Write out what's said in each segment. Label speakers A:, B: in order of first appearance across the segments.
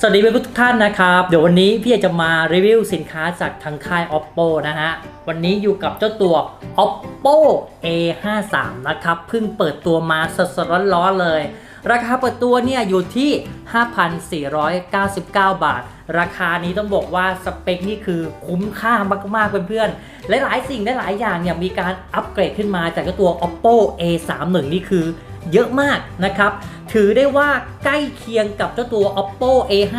A: สวัสดีเพื่อนทุกท่านนะครับ เดี๋ยววันนี้พี่อยากจะมารีวิวสินค้าจากทางค่าย oppo นะฮะ วันนี้อยู่กับเจ้าตัว oppo a53 นะครับ เพิ่งเปิดตัวมาสดๆร้อนๆเลย ราคาเปิดตัวเนี่ยอยู่ที่ 5,499 บาท ราคานี้ต้องบอกว่าสเปคนี่คือคุ้มค่ามากๆเพื่อนๆหลายๆสิ่งหลายๆอย่างเนี่ยมีการอัปเกรดขึ้นมาจากเจ้าตัว oppo a31 นี่คือเยอะมากนะครับ ถือได้ว่าใกล้เคียงกับเจ้าตัว oppo a5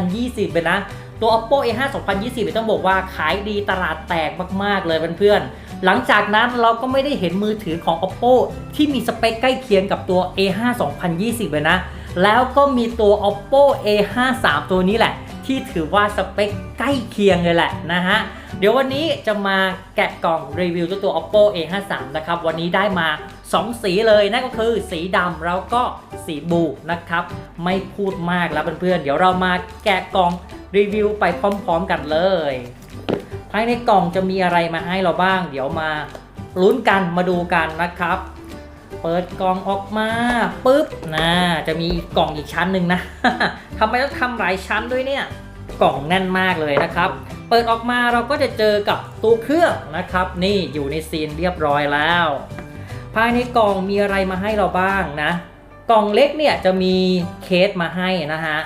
A: 2020เลยนะ ตัว oppo a5 2020เนี่ยต้องบอกว่าขายดีตลาดแตกมากๆเลยเพื่อนๆ หลังจากนั้นเราก็ไม่ได้เห็นมือถือของ oppo ที่มีสเปคใกล้เคียงกับตัว a5 2020 เลยนะ แล้วก็มีตัว oppo a53 ตัวนี้แหละ ที่ถือว่าสเปคใกล้เคียงเลยแหละนะฮะ เดี๋ยววันนี้จะมาแกะกล่องรีวิวเจ้าตัว oppo a53 นะครับ วันนี้ได้มา 2 สีเลยนั่นก็คือสีดำแล้วก็สีบลูนะครับ ไม่พูดมากแล้วเพื่อนๆเดี๋ยวเรามาแกะกล่องรีวิวไปพร้อม ๆ กันเลย ภายในกล่องจะมีอะไรมาให้เราบ้าง เดี๋ยวมาลุ้นกันมาดูกันนะครับ เปิดกล่องออกมาปุ๊บนะจะมีกล่องอีกชั้นหนึ่งนะทำไมต้องทำหลายชั้นด้วยเนี่ยกล่องแน่นมากเลยนะครับ เปิดออกมาเราก็จะเจอกับตัวเครื่องนะครับ นี่อยู่ในซีนเรียบร้อยแล้ว ภายในกล่องมีอะไรมาให้เราบ้างนะ กล่องเล็กเนี่ยจะมีเคสมาให้นะฮะ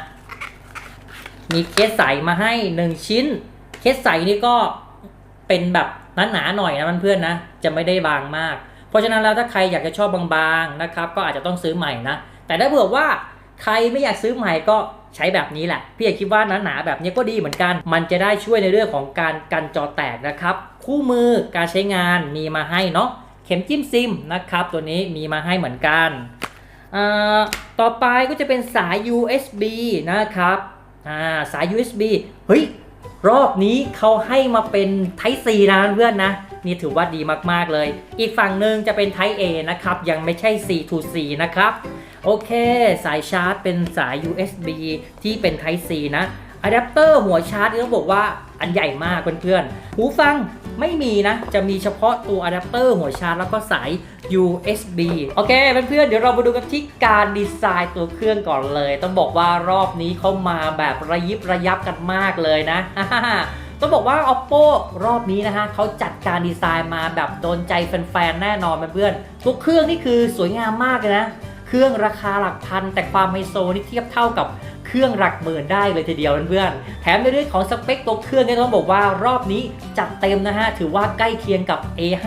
A: มีเคสใสมาให้ 1 ชิ้น เคสใสนี่ก็เป็นแบบหนาๆหน่อยนะเพื่อนๆนะ จะไม่ได้บางมาก เพราะฉะนั้นแล้วถ้าใครอยากจะชอบบางๆนะครับ ก็อาจจะต้องซื้อใหม่นะ แต่ถ้าเผื่อว่าใครไม่อยากซื้อใหม่ก็ใช้แบบนี้แหละ พี่อยากคิดว่าหนาๆแบบนี้ก็ดีเหมือนกัน มันจะได้ช่วยในเรื่องของการกันจอแตกนะครับ คู่มือการใช้งานมีมาให้เนาะ เข็มจิ้มซิมนะครับ ตัวนี้มีมาให้เหมือนกัน ต่อไปก็จะเป็นสาย USB นะครับ สาย USB เฮ้ย รอบนี้เขาให้มาเป็น Type C นะเพื่อนนะ นี่ถือว่าดีมากๆเลย อีกฝั่งหนึ่งจะเป็น Type A นะครับ ยังไม่ใช่ C to C นะครับ โอเค สายชาร์จเป็นสาย USB ที่เป็น Type C นะอะแดปเตอร์หัวชาร์จต้องบอกว่าอันใหญ่มากเพื่อนๆ หูฟัง ไม่มีนะ จะมีเฉพาะตัวอะแดปเตอร์หัวชาร์จแล้วก็สาย USB โอเคเพื่อนๆเดี๋ยวเรามาดูกันที่การดีไซน์ตัวเครื่องก่อนเลย ต้องบอกว่ารอบนี้เขามาแบบระยิบระยับกันมากเลยนะต้องบอกว่า oppo รอบนี้นะฮะเขาจัดการดีไซน์มาแบบโดนใจแฟนๆ แน่นอนเพื่อนๆตัวเครื่องนี่คือสวยงามมากเลยนะ เครื่องราคาหลักพัน แต่ความไฮโซนี่เทียบเท่ากับ เครื่องหลักหมื่นได้เลยทีเดียวเพื่อนๆแถมในเรื่องของสเปคตัวเครื่องเนี่ยต้องบอกว่ารอบนี้จัดเต็มนะฮะถือว่าใกล้เคียงกับ A5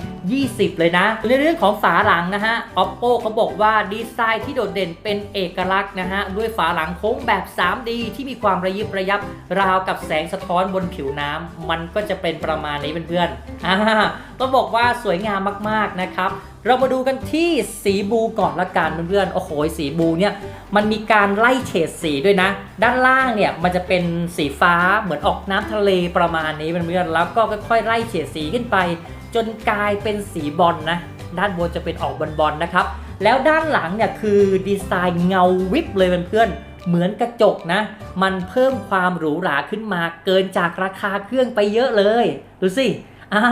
A: 2020 เลยนะ ในเรื่องของฝาหลังนะฮะ oppo เขาบอกว่าดีไซน์ที่โดดเด่นเป็นเอกลักษณ์นะฮะ ด้วยฝาหลังโค้งแบบ 3D ที่มีความระยิบระยับราวกับแสงสะท้อนบนผิวน้ำมันก็จะเป็นประมาณนี้เพื่อนๆต้องบอกว่าสวยงามมากๆนะครับ เรามาดูกันที่สีบูก่อนละกันเพื่อนๆโอ้โหสีบูเนี่ยมันมีการไล่เฉดสีด้วยนะ ด้านล่างเนี่ยมันจะเป็นสีฟ้าเหมือนออกน้ำทะเลประมาณนี้เพื่อนๆแล้วก็ค่อยๆไล่เฉดสีขึ้นไป จนกลายเป็นสีบอลนะด้านบนจะเป็นออกบอลๆนะครับ แล้วด้านหลังเนี่ยคือดีไซน์เงาวิบเลยเพื่อนๆเหมือนกระจกนะ มันเพิ่มความหรูหราขึ้นมาเกินจากราคาเครื่องไปเยอะเลย ดูสิอ่า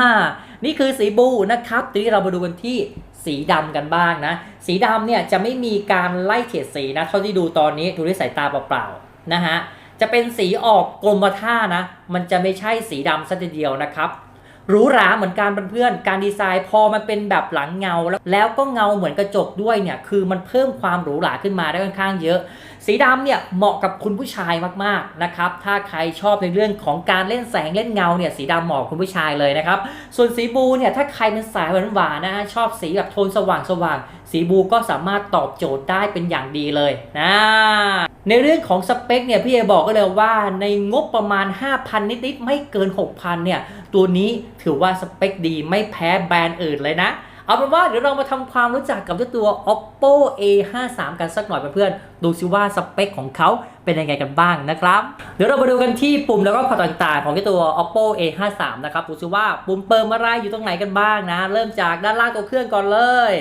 A: นี่คือสีบูนะครับทีนี้เรามาดูกันที่สีดำกันบ้างนะ สีดำเนี่ยจะไม่มีการไล่เฉดสีนะ เท่าที่ดูตอนนี้ดูด้วยสายตาเปล่าๆนะฮะ จะเป็นสีออกกรมท่านะ มันจะไม่ใช่สีดำซะทีเดียวนะครับหรูหราเหมือนกันเพื่อนการดีไซน์พอมันเป็นแบบหลังเงาแล้วแล้วก็เงาเหมือนกระจกด้วยเนี่ยคือมันเพิ่มความหรูหราขึ้นมาได้ค่อนข้างเยอะ สีดำเนี่ยเหมาะกับคุณผู้ชายมากๆนะครับ ถ้าใครชอบในเรื่องของการเล่นแสงเล่นเงาเนี่ยสีดำเหมาะคุณผู้ชายเลยนะครับ ส่วนสีบูเนี่ยถ้าใครเป็นสายหวานๆนะฮะชอบสีแบบโทนสว่างๆสีบูก็สามารถตอบโจทย์ได้เป็นอย่างดีเลยนะในเรื่องของสเปคเนี่ยพี่เอบอกก็เลยว่าในงบประมาณ 5,000 นิดๆไม่เกิน 6,000เนี่ยตัวนี้ถือว่าสเปคดีไม่แพ้แบรนด์อื่นเลยนะ เอาเป็นว่าเดี๋ยวเรามาทำความรู้จักกับเจ้าตัว oppo a53 กันสักหน่อยเพื่อนๆดูซิว่าสเปคของเขาเป็นยังไงกันบ้างนะครับ เดี๋ยวเรามาดูกันที่ปุ่มแล้วก็พอร์ตต่างๆ ของเจ้าตัว oppo a53 นะครับดูซิว่าปุ่มเปิมอะไรอยู่ตรงไหนกันบ้างนะ เริ่มจากด้านล่างตัวเครื่องก่อนเลย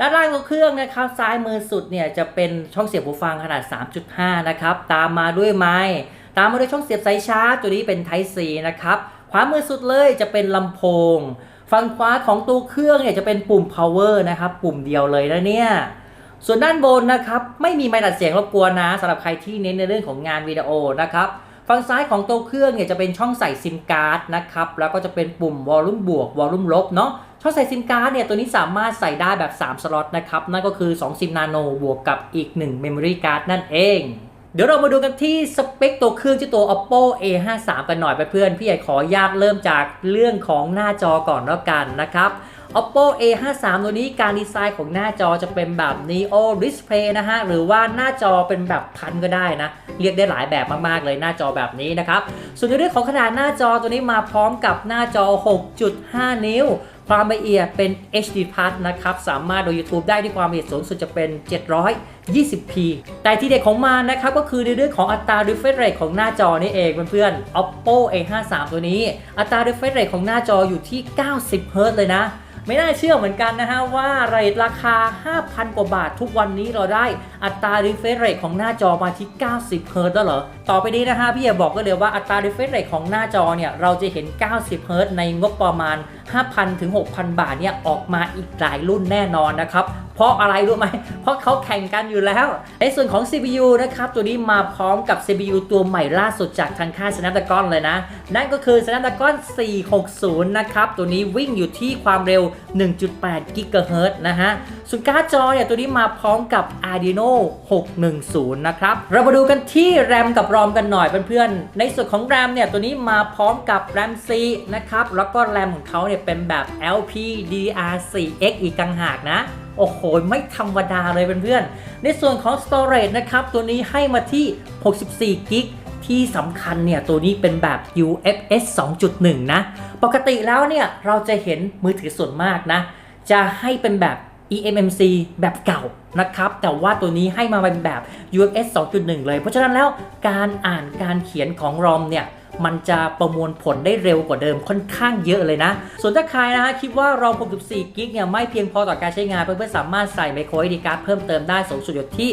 A: ด้านล่างตัวเครื่องนะครับซ้ายมือสุดเนี่ยจะเป็นช่องเสียบหูฟังขนาด 3.5 นะครับ ตามมาด้วยไม้ตามมาด้วยช่องเสียบสายชาร์จตัวนี้เป็น Type C นะครับ ขวามือสุดเลยจะเป็นลำโพง ฝั่งขวาของตัวเครื่องเนี่ยจะเป็นปุ่ม power นะครับ ปุ่มเดียวเลยนะเนี่ย ส่วนด้านบนนะครับ ไม่มีไมค์ตัดเสียงรบกวนนะสำหรับใครที่เน้นในเรื่องของงานวิดีโอนะครับฝั่งซ้ายของตัวเครื่องเนี่ยจะเป็นช่องใส่ซิมการ์ดนะครับ แล้วก็จะเป็นปุ่มวอลลุ่มบวกวอลลุ่มลบเนาะ ช่องใส่ซิมการ์ดเนี่ยตัวนี้สามารถใส่ได้แบบ 3 สล็อตนะครับ นั่นก็คือ2ซิมนาโนบวกกับอีก1 Memory Card นั่นเอง ดี๋ยวเรามาดูกันที่สเปคตัวเครื่องที่ตัว oppo a53 กันหน่อยไปเพื่อนพี่ใหญ่ขออนุญาตเริ่มจากเรื่องของหน้าจอก่อนแล้วกันนะครับ oppo a53 ตัวนี้การดีไซน์ของหน้าจอจะเป็นแบบ neo display นะฮะ หรือว่าหน้าจอเป็นแบบพันก็ได้นะ เรียกได้หลายแบบมากๆเลยหน้าจอแบบนี้นะครับ ส่วนในเรื่องของขนาดหน้าจอตัวนี้มาพร้อมกับหน้าจอ 6.5 นิ้ว ความละเอียดเป็น HD Plus นะครับ สามารถดู YouTube ได้ที่ความละเอียดสูงสุดจะเป็น 720p แต่ที่เด็ดของมันนะครับ ก็คือในเรื่องของอัตรา refresh rate ของหน้าจอนี่เองเพื่อนๆ oppo a53 ตัวนี้ อัตรา refresh rate ของหน้าจออยู่ที่ 90 Hz เลยนะไม่น่าเชื่อเหมือนกันนะฮะว่าเรทราคา 5,000 กว่าบาททุกวันนี้เราได้อัตรา refresh rate ของหน้าจอมาที่ 90 Hz แล้วเหรอ ต่อไปนี้นะฮะพี่อย่าบอกก็เลยว่าอัตรา refresh rate ของหน้าจอเนี่ย เราจะเห็น 90 Hz ในงบประมาณ 5,000 ถึง 6,000 บาทเนี่ยออกมาอีกหลายรุ่นแน่นอนนะครับ เพราะอะไรรู้ไหม เพราะเขาแข่งกันอยู่แล้ว ในส่วนของ CPU นะครับ ตัวนี้มาพร้อมกับ CPU ตัวใหม่ล่าสุดจากทางค่าย Snapdragon เลยนะ นั่นก็คือ Snapdragon 460 นะครับ ตัวนี้วิ่งอยู่ที่ความเร็ว 1.8 GHz นะฮะ ส่วนการ์ดจอเนี่ยตัวนี้มาพร้อมกับ Adreno 610 นะครับ เรามาดูกันที่ RAM กับ ROM กันหน่อยเพื่อนๆ ในส่วนของ RAM เนี่ยตัวนี้มาพร้อมกับ RAM C นะครับ แล้วก็ RAM ของเขาเนี่ยเป็นแบบ LPDDR4X อีกต่างหากนะ โอ้โห ไม่ธรรมดาเลยเพื่อนๆ ในส่วนของ storage นะครับ ตัวนี้ให้มาที่ 64กิกที่สำคัญเนี่ย ตัวนี้เป็นแบบ UFS 2.1 นะ ปกติแล้วเนี่ย เราจะเห็นมือถือส่วนมากนะ จะให้เป็นแบบ eMMC แบบเก่านะครับ แต่ว่าตัวนี้ให้มาเป็นแบบ UFS 2.1 เลย เพราะฉะนั้นแล้วการอ่านการเขียนของ ROM เนี่ย มันจะประมวลผลได้เร็วกว่าเดิมค่อนข้างเยอะเลยนะ ส่วนถ้าใครนะฮะคิดว่ารอม64กิกเนี่ยไม่เพียงพอต่อการใช้งานเพื่อนๆสามารถใส่ micro SD card เพิ่มเติมได้สูงสุดอยู่ที่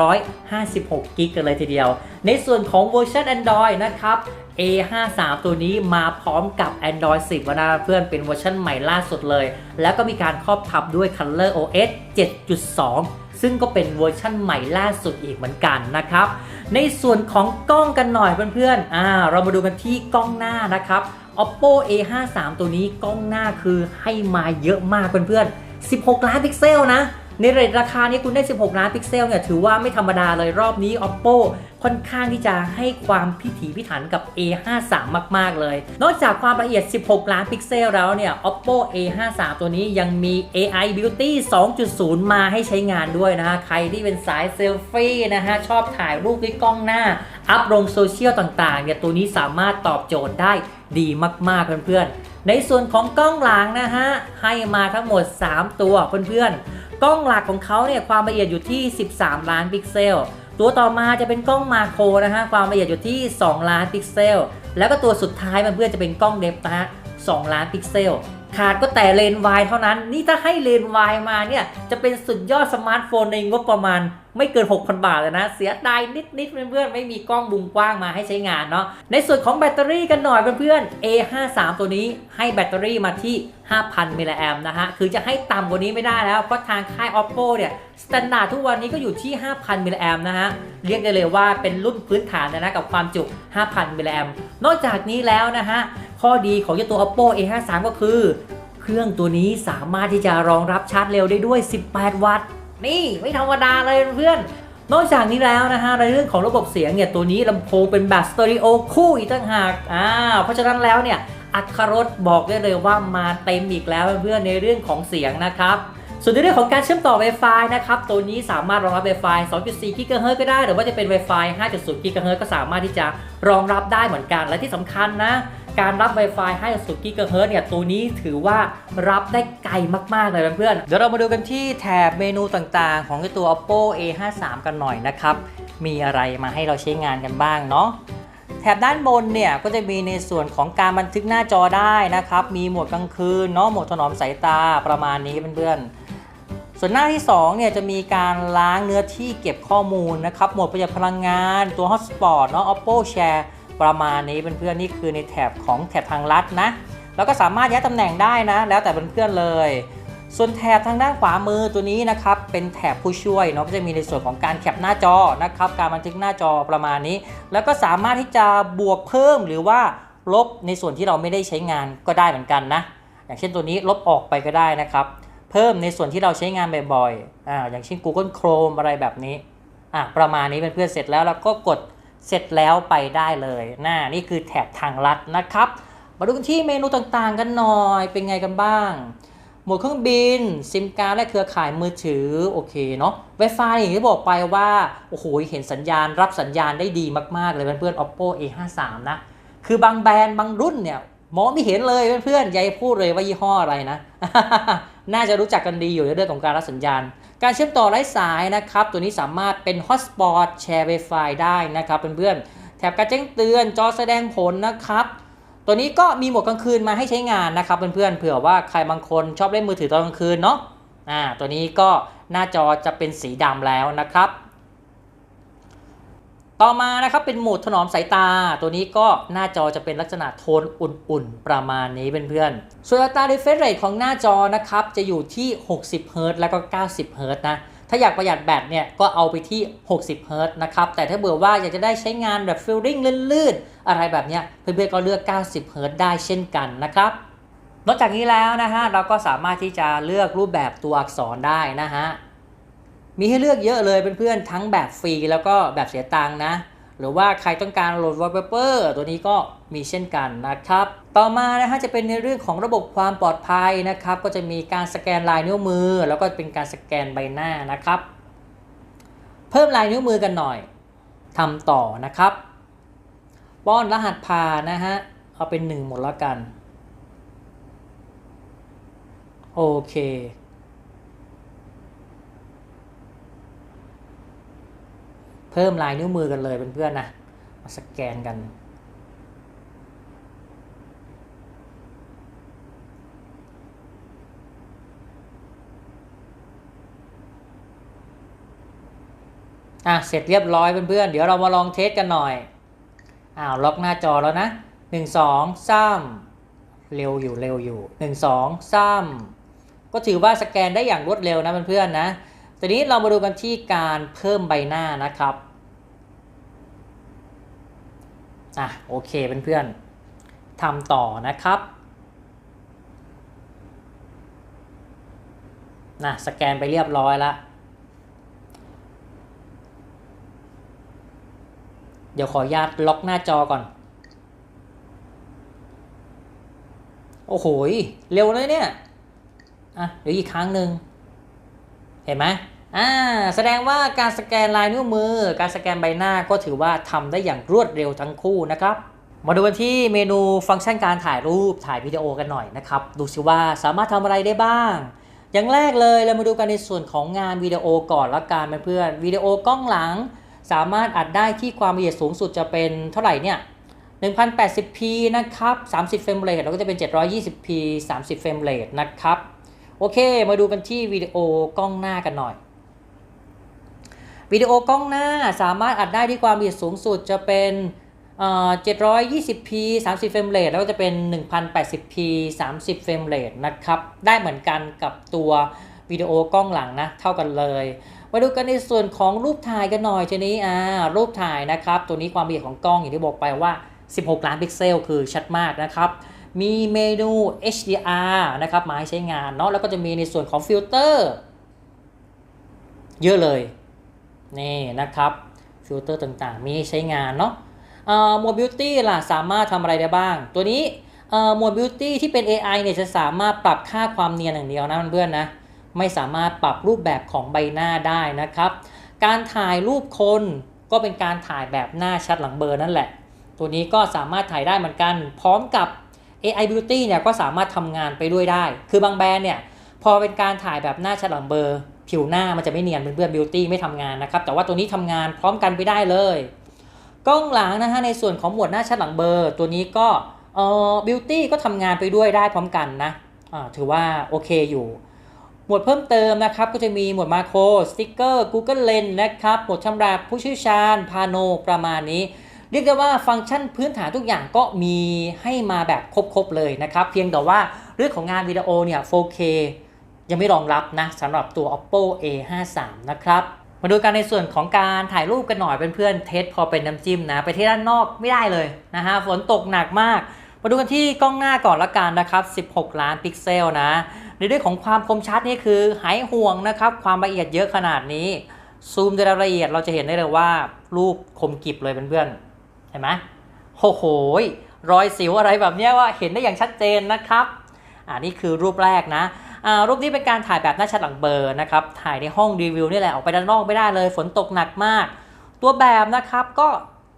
A: 256กิกกันเลยทีเดียว ในส่วนของเวอร์ชัน Android นะครับ A53 ตัวนี้มาพร้อมกับ Android 10แล้วนะเพื่อนเป็นเวอร์ชันใหม่ล่าสุดเลย แล้วก็มีการครอบทับด้วย Color OS 7.2 ซึ่งก็เป็นเวอร์ชั่นใหม่ล่าสุดอีกเหมือนกันนะครับ ในส่วนของกล้องกันหน่อยเพื่อนๆอ่าเรามาดูกันที่กล้องหน้านะครับ oppo a53 ตัวนี้กล้องหน้าคือให้มาเยอะมากเพื่อนๆ 16 ล้านพิกเซลนะในเรทราคานี้คุณได้ 16 ล้านพิกเซลเนี่ยถือว่าไม่ธรรมดาเลยรอบนี้ oppo ค่อนข้างที่จะให้ความพิถีพิถันกับ A53 มาก ๆ เลย นอกจากความละเอียด 16 ล้านพิกเซลแล้วเนี่ย Oppo A53 ตัวนี้ยังมี AI Beauty 2.0 มาให้ใช้งานด้วยนะฮะ ใครที่เป็นสายเซลฟี่นะฮะ ชอบถ่ายรูปด้วยกล้องหน้า อัพลงโซเชียลต่าง ๆ เนี่ย ตัวนี้สามารถตอบโจทย์ได้ดีมาก ๆ เพื่อน ๆ ในส่วนของกล้องหลังนะฮะ ให้มาทั้งหมด 3 ตัวเพื่อน ๆ กล้องหลักของเขาเนี่ยความละเอียดอยู่ที่ 13 ล้านพิกเซล ตัวต่อมาจะเป็นกล้องมาโครนะฮะความละเอียดอยู่ที่ 2 ล้านพิกเซล แล้วก็ตัวสุดท้ายมันเพื่อนจะเป็นกล้องเดฟนะฮะ2ล้านพิกเซล ขาดก็แต่เลนส์วายเท่านั้น นี่ถ้าให้เลนส์วายมาเนี่ยจะเป็นสุดยอดสมาร์ทโฟนในงบประมาณ ไม่เกิน 6,000 บาทเลยนะ เสียดายนิดๆเพื่อนๆไม่มีกล้องมุมกว้างมาให้ใช้งานเนาะในส่วนของแบตเตอรี่กันหน่อยเพื่อนๆ A53 ตัวนี้ให้แบตเตอรี่มาที่ 5,000 มิลลิแอมนะฮะ คือจะให้ต่ำกว่านี้ไม่ได้แล้ว เพราะทางค่าย oppo เนี่ยสแตนดาร์ดทุกวันนี้ก็อยู่ที่ 5,000 มิลลิแอมนะฮะ เรียกได้เลยว่าเป็นรุ่นพื้นฐานนะนะกับความจุ 5,000 มิลลิแอมนอกจากนี้แล้วนะฮะ ข้อดีของเจ้าตัว oppo A53 ก็คือ เครื่องตัวนี้สามารถที่จะรองรับชาร์จเร็วได้ด้วย 18 วัตต์ นี่ไม่ธรรมดาเลยเพื่อน นอกจากนี้แล้วนะฮะในเรื่องของระบบเสียงเนี่ยตัวนี้ลำโพงเป็นแบบสเตอริโอคู่อีกต่างหากอ่าเพราะฉะนั้นแล้วเนี่ยอัตรรสบอกได้เลยว่ามาเต็มอีกแล้วเพื่อนในเรื่องของเสียงนะครับส่วนในเรื่องของการเชื่อมต่อ Wi-Fi นะครับ ตัวนี้สามารถรองรับ Wi-Fi 2.4 GHz ก็ได้ หรือว่าจะเป็น Wi-Fi 5.0 GHz ก็สามารถที่จะรองรับได้เหมือนกัน และที่สำคัญนะ การรับ Wi-Fi 5.0 GHz เนี่ยตัวนี้ถือว่ารับได้ไกลมาก ๆ เลยเพื่อนๆเดี๋ยวเรามาดูกันที่แถบเมนูต่างๆ ของตัว Oppo A53 กันหน่อยนะครับ มีอะไรมาให้เราใช้งานกันบ้างเนาะแถบด้านบนเนี่ยก็จะมีในส่วนของการบันทึกหน้าจอได้นะครับ มีโหมดกลางคืนเนาะโหมดถนอมสายตาประมาณนี้เพื่อนๆ ส่วนหน้าที่2เนี่ยจะมีการล้างเนื้อที่เก็บข้อมูลนะครับโหมดประหยัดพลังงานตัว Hotspot เนาะ Oppo Share ประมาณนี้เพื่อนๆนี่คือในแถบของแถบทางลัดนะ แล้วก็สามารถย้ายตำแหน่งได้นะ แล้วแต่เพื่อนๆเลย ส่วนแถบทางด้านขวามือตัวนี้นะครับเป็นแถบผู้ช่วยเนาะก็จะมีในส่วนของการแคปหน้าจอนะครับการบันทึกหน้าจอประมาณนี้ แล้วก็สามารถที่จะบวกเพิ่มหรือว่าลบในส่วนที่เราไม่ได้ใช้งานก็ได้เหมือนกันนะ อย่างเช่นตัวนี้ลบออกไปก็ได้นะครับ เพิ่มในส่วนที่เราใช้งานบ่อยๆอ่าอย่างเช่น Google Chrome อะไรแบบนี้อะประมาณนี้เป็นเพื่อนๆเสร็จแล้วเราก็กด เสร็จแล้วไปได้เลยน่านี่คือแถบทางลัดนะครับ มาดูกันที่เมนูต่างๆ กันหน่อย เป็นไงกันบ้าง หมวดเครื่องบิน ซิมการ์ดและเครือข่ายมือถือ โอเคเนาะ Wi-Fi อย่างที่บอกไปว่า โอ้โห เห็นสัญญาณรับสัญญาณได้ดีมากๆ เลยเพื่อนๆ Oppo A53 นะ คือบางแบรนด์บางรุ่นเนี่ยมองไม่เห็นเลยเพื่อนๆอย่าให้พูดเลยว่ายี่ห้ออะไรนะ น่าจะรู้จักกันดีอยู่ในเรื่องของการรับสัญญาณ การเชื่อมต่อไร้สายนะครับ ตัวนี้สามารถเป็นฮอตสปอตแชร์ Wi-Fi ได้นะครับเพื่อนๆแถบการแจ้งเตือนจอแสดงผลนะครับตัวนี้ก็มีโหมดกลางคืนมาให้ใช้งานนะครับเพื่อนๆเผื่อว่าใครบางคนชอบเล่นมือถือตอนกลางคืนเนาะอ่าตัวนี้ก็หน้าจอจะเป็นสีดำแล้วนะครับ ต่อมานะครับเป็นโหมดถนอมสายตา ตัวนี้ก็หน้าจอจะเป็นลักษณะโทนอุ่นๆ ประมาณนี้เพื่อนๆส่วนอัตรา refresh rate ของหน้าจอนะครับจะอยู่ที่ 60 Hz แล้วก็ 90 Hz นะถ้าอยากประหยัดแบตเนี่ยก็เอาไปที่ 60 Hz นะครับ แต่ถ้าเบื่อว่าอยากจะได้ใช้งานแบบฟิลลิ่งลื่นๆ อะไรแบบเนี้ยเพื่อนๆก็เลือก 90 Hz ได้เช่นกันนะครับนอกจากนี้แล้วนะฮะเราก็สามารถที่จะเลือกรูปแบบตัวอักษรได้นะฮะ มีให้เลือกเยอะเลยเพื่อนๆ ทั้งแบบฟรีแล้วก็แบบเสียตังค์นะ หรือว่าใครต้องการโหลด wallpaper ตัวนี้ก็มีเช่นกันนะครับ ต่อมานะฮะจะเป็นในเรื่องของระบบความปลอดภัยนะครับ ก็จะมีการสแกนลายนิ้วมือ แล้วก็เป็นการสแกนใบหน้านะครับ เพิ่มลายนิ้วมือกันหน่อยทำต่อนะครับ ป้อนรหัสผ่านนะฮะเอาเป็น 1 หมดแล้วกัน โอเค เพิ่มลายนิ้วมือกันเลยเพื่อนๆนะมาสแกนกัน อะเสร็จเรียบร้อยเพื่อนๆเดี๋ยวเรามาลองเทสกันหน่อยอ้าวล็อกหน้าจอแล้วนะ 1 2 3 เร็วอยู่เร็วอยู่ 1 2 3 ก็ถือว่าสแกนได้อย่างรวดเร็วนะเพื่อนๆนะ ทีนี้เรามาดูกันที่การเพิ่มใบหน้านะครับอะโอเคเพื่อนๆทำต่อนะครับนะสแกนไปเรียบร้อยแล้วเดี๋ยวขออนุญาตล็อกหน้าจอก่อน โอ้โห เร็วเลยเนี่ย อะ เดี๋ยวอีกครั้งหนึ่ง เห็นไหม อ่าแสดงว่าการสแกนลายนิ้วมือ การสแกนใบหน้าก็ถือว่าทำได้อย่างรวดเร็วทั้งคู่นะครับ มาดูกันที่เมนูฟังก์ชันการถ่ายรูปถ่ายวิดีโอกันหน่อยนะครับ ดูสิว่าสามารถทำอะไรได้บ้าง อย่างแรกเลยเรามาดูกันในส่วนของงานวิดีโอก่อนละกันเพื่อนวิดีโอกล้องหลัง สามารถอัดได้ที่ความละเอียดสูงสุดจะเป็นเท่าไหร่เนี่ย 1080p นะครับ 30เฟรมเรทแล้วก็จะเป็น 720p 30เฟรมเรทนะครับ โอเค มาดูกันที่วิดีโอกล้องหน้ากันหน่อย วิดีโอกล้องหน้าสามารถอัดได้ที่ความละเอียดสูงสุดจะเป็นเอ่อ 720p 30เฟรมเรทแล้วก็จะเป็น 1080p 30เฟรมเรทนะครับ ได้เหมือนกันกับตัววิดีโอกล้องหลังนะ เท่ากันเลย มาดูกันในส่วนของรูปถ่ายกันหน่อยทีนี้อ่ารูปถ่ายนะครับ ตัวนี้ความละเอียดของกล้องอย่างที่บอกไปว่า 16 ล้านพิกเซล คือชัดมากนะครับ มีเมนู HDR นะครับมาให้ใช้งานเนาะแล้วก็จะมีในส่วนของฟิลเตอร์เยอะเลย นี่นะครับฟิลเตอร์ต่างๆ มีใช้งานเนาะโหมดบิวตี้ล่ะสามารถทำอะไรได้บ้าง ตัวนี้โหมดบิวตี้ที่เป็น AI เนี่ยจะสามารถปรับค่าความเนียนอย่างเดียวนะเพื่อนๆนะไม่สามารถปรับรูปแบบของใบหน้าได้นะครับ การถ่ายรูปคนก็เป็นการถ่ายแบบหน้าชัดหลังเบอร์นั่นแหละ ตัวนี้ก็สามารถถ่ายได้เหมือนกัน พร้อมกับ AI Beauty เนี่ยก็สามารถทำงานไปด้วยได้ คือบางแบรนด์เนี่ยพอเป็นการถ่ายแบบหน้าชัดหลังเบอร์ ผิวหน้ามันจะไม่เนียนเพื่อนๆ Beauty ไม่ทำงานนะครับ แต่ว่าตัวนี้ทำงานพร้อมกันไปได้เลย กล้องหลังนะฮะในส่วนของหมวดหน้าชัดหลังเบอร์ ตัวนี้ก็เอ่อ Beauty ก็ทำงานไปด้วยได้พร้อมกันนะอ่ถือว่าโอเคอยู่ หมวดเพิ่มเติมนะครับ ก็จะมีหมวดมาโครสติ๊กเกอร์ Google Lens นะครับ หมวดชำระผู้เชี่ยวชาญ พาโนประมาณนี้ เรียกได้ว่าฟังก์ชันพื้นฐานทุกอย่างก็มีให้มาแบบครบๆเลยนะครับ เพียงแต่ว่าเรื่องของงานวิดีโอเนี่ย 4K ยังไม่รองรับนะสำหรับตัว oppo a53 นะครับมาดูกันในส่วนของการถ่ายรูปกันหน่อยเพื่อนๆเทสพอเป็นน้ำจิ้มนะ ไปที่ด้านนอกไม่ได้เลยนะฮะฝนตกหนักมาก มาดูกันที่กล้องหน้าก่อนละกันนะครับ 16 ล้านพิกเซลนะ ในเรื่องของความคมชัดนี่คือหายห่วงนะครับ ความละเอียดเยอะขนาดนี้ ซูมในรายละเอียดเราจะเห็นได้เลยว่า รูปคมกริบเลยเพื่อนๆเห็นไหมโอ้โหรอยสิวอะไรแบบนี้ว่าเห็นได้อย่างชัดเจนนะครับอ่านี่คือรูปแรกนะ รูปนี้เป็นการถ่ายแบบหน้าชัดหลังเบอร์นะครับถ่ายในห้องรีวิวนี่แหละออกไปด้านนอกไม่ได้เลย ฝนตกหนักมาก ตัวแบบนะครับก็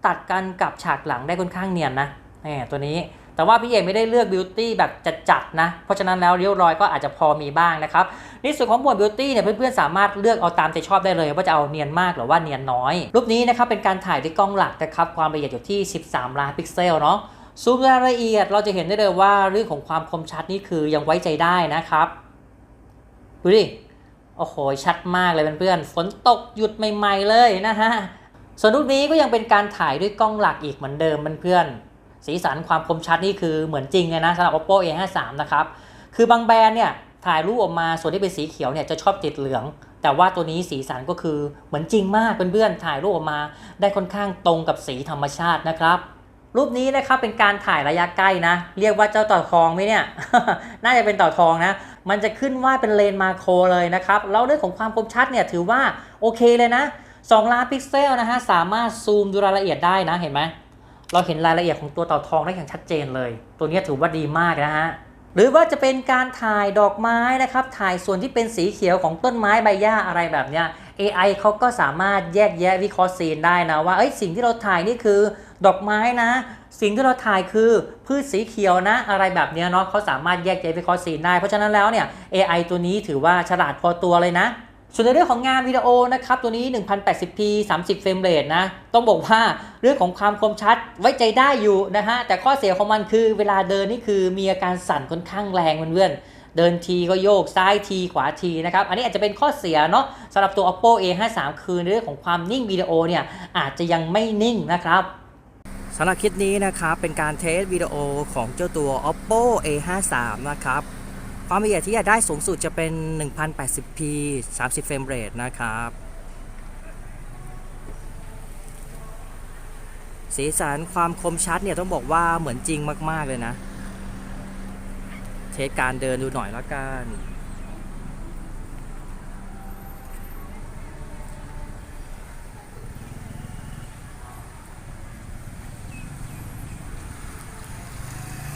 A: ตัดกันกับฉากหลังได้ค่อนข้างเนียนนะนี่ตัวนี้แต่ว่าพี่เอกไม่ได้เลือกบิวตี้แบบจัดๆนะ เพราะฉะนั้นแล้วเรียวรอยก็อาจจะพอมีบ้างนะครับในส่วนของหมวดบิวตี้เนี่ยเพื่อนๆสามารถเลือกเอาตามใจชอบได้เลย ว่าจะเอาเนียนมากหรือว่าเนียนน้อย รูปนี้นะครับเป็นการถ่ายด้วยกล้องหลักนะครับความละเอียดอยู่ที่ 13 ล้านพิกเซลเนาะซูมรายละเอียดเราจะเห็นได้เลยว่าเรื่องของความคมชัดนี่คือยังไว้ใจได้นะครับ ดูดิ โอ้โห ชัดมากเลยเพื่อนๆ ฝนตกหยุดใหม่ ๆ เลยนะฮะ ส่วนรูปนี้ก็ยังเป็นการถ่ายด้วยกล้องหลักอีกเหมือนเดิมเพื่อนๆ สีสันความคมชัดนี่คือเหมือนจริงเลยนะสำหรับ oppo a53 นะครับ คือบางแบรนด์เนี่ยถ่ายรูปออกมาส่วนที่เป็นสีเขียวเนี่ยจะชอบติดเหลือง แต่ว่าตัวนี้สีสันก็คือเหมือนจริงมากเพื่อนๆถ่ายรูปออกมา ได้ค่อนข้างตรงกับสีธรรมชาตินะครับ รูปนี้นะครับเป็นการถ่ายระยะใกล้นะ เรียกว่าเจ้าต่าทองไหมเนี่ย น่าจะเป็นต่าทองนะ มันจะขึ้นว่าเป็นเลนมาโครเลยนะครับ แล้วเรื่องของความคมชัดเนี่ยถือว่าโอเคเลยนะ 2 ล้านพิกเซลนะฮะสามารถซูมดูรายละเอียดได้นะเห็นไหมเราเห็นรายละเอียดของตัวเต่าทองได้อย่างชัดเจนเลย ตัวนี้ถือว่าดีมากนะฮะหรือว่าจะเป็นการถ่ายดอกไม้นะครับ ถ่ายส่วนที่เป็นสีเขียวของต้นไม้ใบหญ้าอะไรแบบเนี้ย AI เขาก็สามารถแยกแยะวิเคราะห์ซีนได้นะว่าเอ้ยสิ่งที่เราถ่ายนี่คือ ดอกไม้นะ สิ่งที่เราถ่ายคือพืชสีเขียวนะ อะไรแบบเนี้ยเนาะเขาสามารถแยกแยะวิเคราะห์ซีนได้ เพราะฉะนั้นแล้วเนี่ย AI ตัวนี้ถือว่าฉลาดพอตัวเลยนะ ส่วนในเรื่องของงานวิดีโอนะครับ ตัวนี้ 1080p 30 เฟรมเรทนะ ต้องบอกว่าเรื่องของความคมชัดไว้ใจได้อยู่นะฮะ แต่ข้อเสียของมันคือเวลาเดินนี่คือมีอาการสั่นค่อนข้างแรงเพื่อนเดินทีก็โยกซ้ายทีขวาทีนะครับ อันนี้อาจจะเป็นข้อเสียเนาะสำหรับตัว oppo a53 คือในเรื่องของความนิ่งวิดีโอเนี่ยอาจจะยังไม่นิ่งนะครับ สำหรับคลิปนี้นะครับเป็นการเทสวิดีโอของเจ้าตัว oppo a53 นะครับ ความละเอียดที่อยากได้สูงสุดจะเป็น 1080p 30เฟรมเรทนะครับ สีสันความคมชัดเนี่ยต้องบอกว่าเหมือนจริงมาก ๆ เลยนะ เทสการเดินดูหน่อยละกัน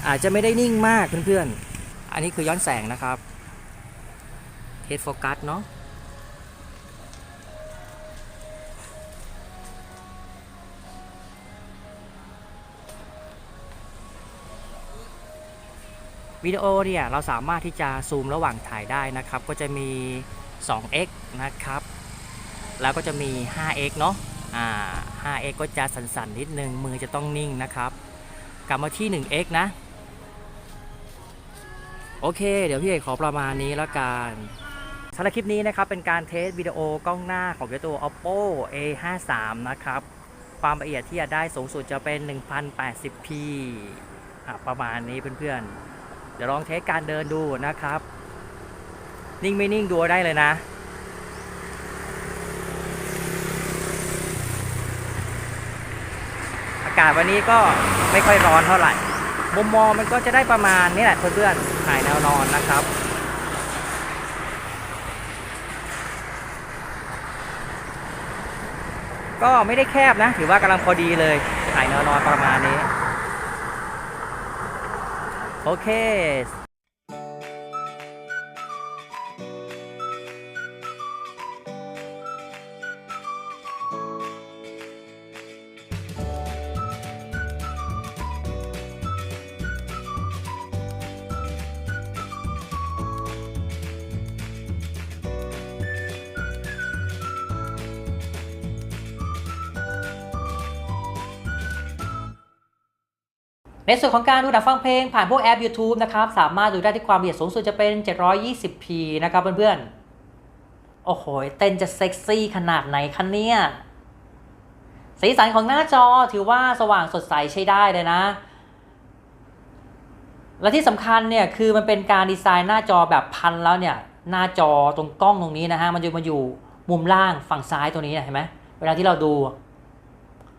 A: อาจจะไม่ได้นิ่งมากเพื่อนๆ อันนี้คือย้อนแสงนะครับเทสโฟกัสเนาะวิดีโอเนี่ยเราสามารถที่จะซูมระหว่างถ่ายได้นะครับ ก็จะมี 2x นะครับ แล้วก็จะมี 5x เนาะอ่า 5x ก็จะสั่นๆนิดนึงมือจะต้องนิ่งนะครับ กลับมาที่ 1x นะ โอเค เดี๋ยวพี่เอกขอประมาณนี้แล้วกันสำหรับคลิปนี้นะครับ เป็นการเทสวิดีโอกล้องหน้าของตัว oppo a53 นะครับ ความละเอียดที่จะได้สูงสุดจะเป็น 1080p ประมาณนี้เพื่อนๆ เดี๋ยวลองเทสการเดินดูนะครับ นิ่งไม่นิ่งดูได้เลยนะอากาศวันนี้ก็ไม่ค่อยร้อนเท่าไหร่ มุมมองมันก็จะได้ประมาณนี้แหละเพื่อนๆถ่ายแนวนอนนะครับ ก็ไม่ได้แคบนะ ถือว่ากำลังพอดีเลยถ่ายแนวนอนประมาณนี้ โอเค ในส่วนของการดูหนังฟังเพลงผ่านพวกแอป YouTube นะครับ สามารถดูได้ที่ความละเอียดสูงสุดจะเป็น 720p นะครับเพื่อนๆ โอ้โห เต้นจะเซ็กซี่ขนาดไหนคะเนี่ย สีสันของหน้าจอถือว่าสว่างสดใสใช้ได้เลยนะ และที่สำคัญเนี่ยคือมันเป็นการดีไซน์หน้าจอแบบพันแล้วเนี่ย หน้าจอตรงกล้องตรงนี้นะฮะ มันจะมาอยู่มุมล่างฝั่งซ้ายตัวนี้นะเห็นไหมเวลาที่เราดู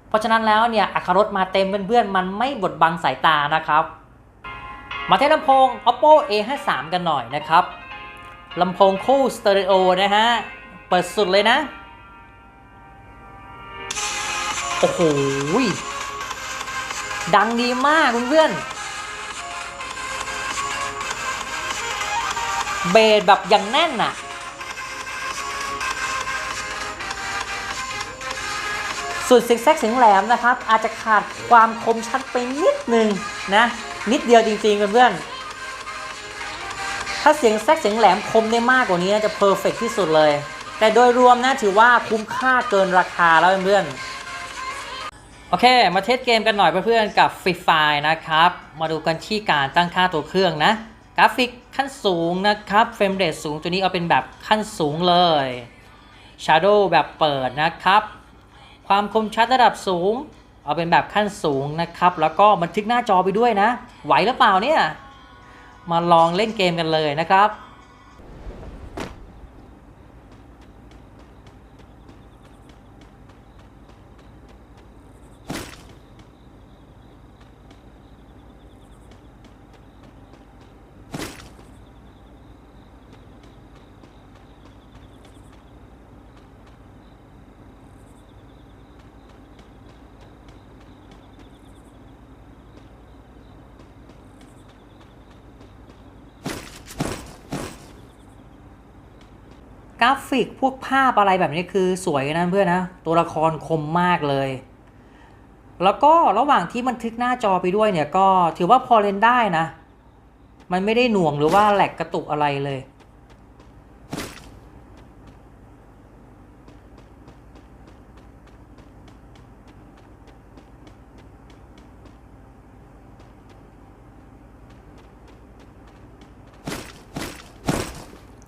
A: เพราะฉะนั้นแล้วเนี่ยอัครรถมาเต็มเพื่อนๆมันไม่บดบังสายตานะครับ มาเทสลำโพง oppo a53 กันหน่อยนะครับลำโพงคู่สเตอริโอนะฮะ เปิดสุดเลยนะ โอ้โหดังดีมากเพื่อนๆเบสแบบอย่างแน่นน่ะ ส่วนเสียงแซกเสียงแหลมนะครับ อาจจะขาดความคมชัดไปนิดนึงนะ นิดเดียวจริงๆเพื่อนๆถ้าเสียงแซกเสียงแหลมคมได้มากกว่านี้นะจะเพอร์เฟกที่สุดเลย แต่โดยรวมนะถือว่าคุ้มค่าเกินราคาแล้วเพื่อนๆโอเค มาเทสเกมกันหน่อยเพื่อนๆกับฟรีไฟนะครับ มาดูกันที่การตั้งค่าตัวเครื่องนะกราฟิกขั้นสูงนะครับเฟรมเรทสูงตัวนี้เอาเป็นแบบขั้นสูงเลย Shadow แบบเปิดนะครับ ความคมชัดระดับสูง เอาเป็นแบบขั้นสูงนะครับ แล้วก็บันทึกหน้าจอไปด้วยนะ ไหวหรือเปล่าเนี่ย มาลองเล่นเกมกันเลยนะครับ กราฟิกพวกภาพอะไรแบบนี้คือสวยนะเพื่อนนะ ตัวละครคมมากเลย แล้วก็ระหว่างที่มันทึกหน้าจอไปด้วยเนี่ยก็ถือว่าพอเล่นได้นะ มันไม่ได้หน่วงหรือว่าแหลกกระตุกอะไรเลย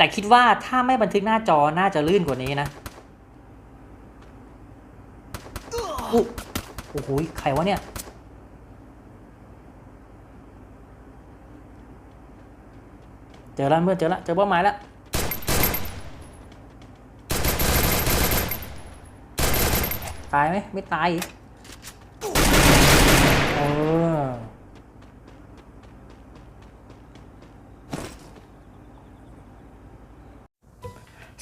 A: แต่คิดว่าถ้าไม่บันทึกหน้าจอน่าจะลื่นกว่านี้นะโอ้โหใครวะเนี่ยเจอแล้วเพื่อนเจอแล้วเจอเป้าหมายแล้วตายไหมไม่ตายอีกเออ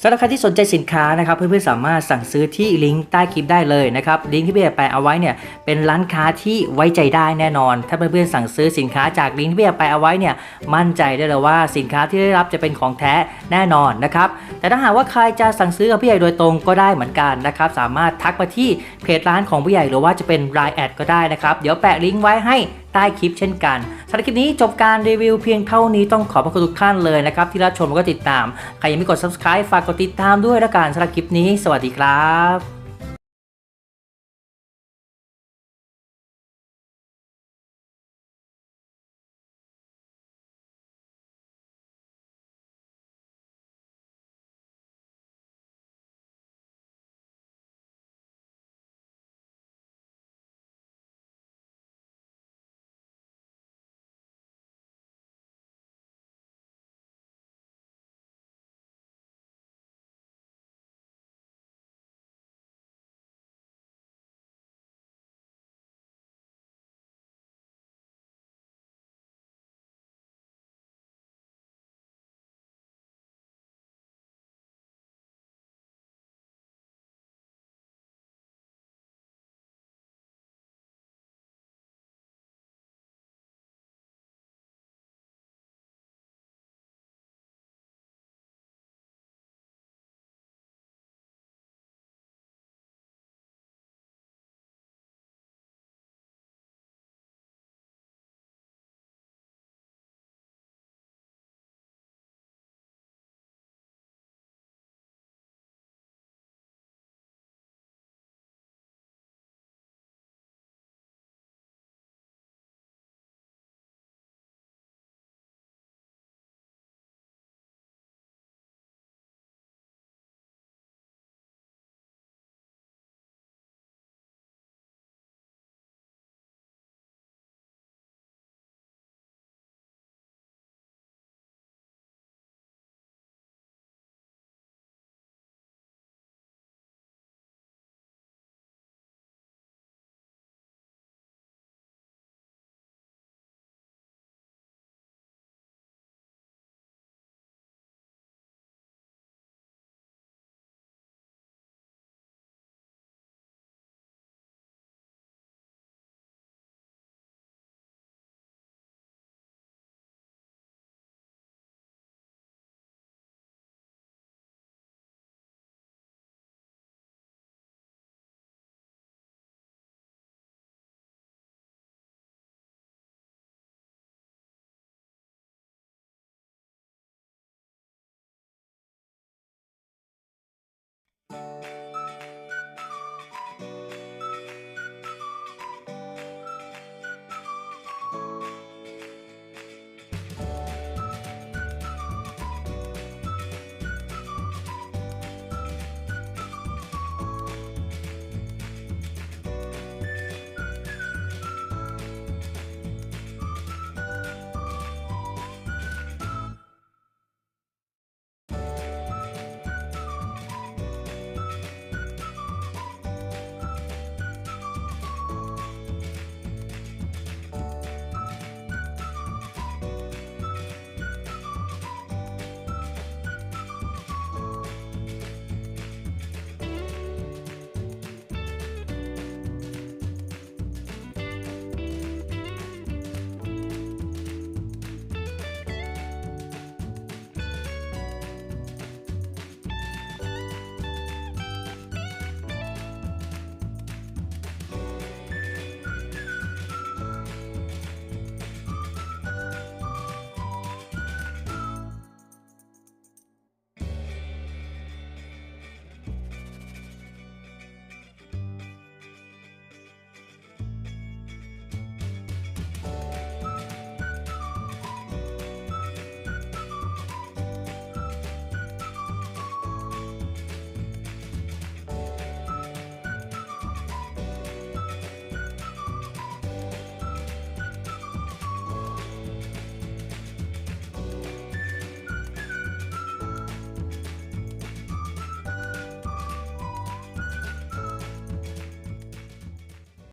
A: สำหรับใครที่สนใจสินค้านะครับเพื่อนๆสามารถสั่งซื้อที่ลิงก์ใต้คลิปได้เลยนะครับลิงก์ที่พี่แปะเอาไว้เนี่ยเป็นร้านค้าที่ไว้ใจได้แน่นอน ถ้าเพื่อนๆสั่งซื้อสินค้าจากลิงก์ที่พี่แปะเอาไว้เนี่ยมั่นใจได้เลยว่าสินค้าที่ได้รับจะเป็นของแท้แน่นอนนะครับแต่ถ้าหากว่าใครจะสั่งซื้อกับพี่ใหญ่โดยตรงก็ได้เหมือนกันนะครับสามารถทักมาที่เพจร้านของพี่ใหญ่หรือว่าจะเป็น Line แอดก็ได้นะครับเดี๋ยวแปะลิงก์ไว้ให้ ใต้คลิปเช่นกันสำหรับคลิปนี้จบการรีวิวเพียงเท่านี้ต้องขอบพระคุณทุกท่านเลยนะครับ ที่รับชมแล้วก็ติดตาม ใครยังไม่กด subscribe ฝากกดติดตามด้วยละกันสำหรับคลิปนี้ สวัสดีครับ Thank you.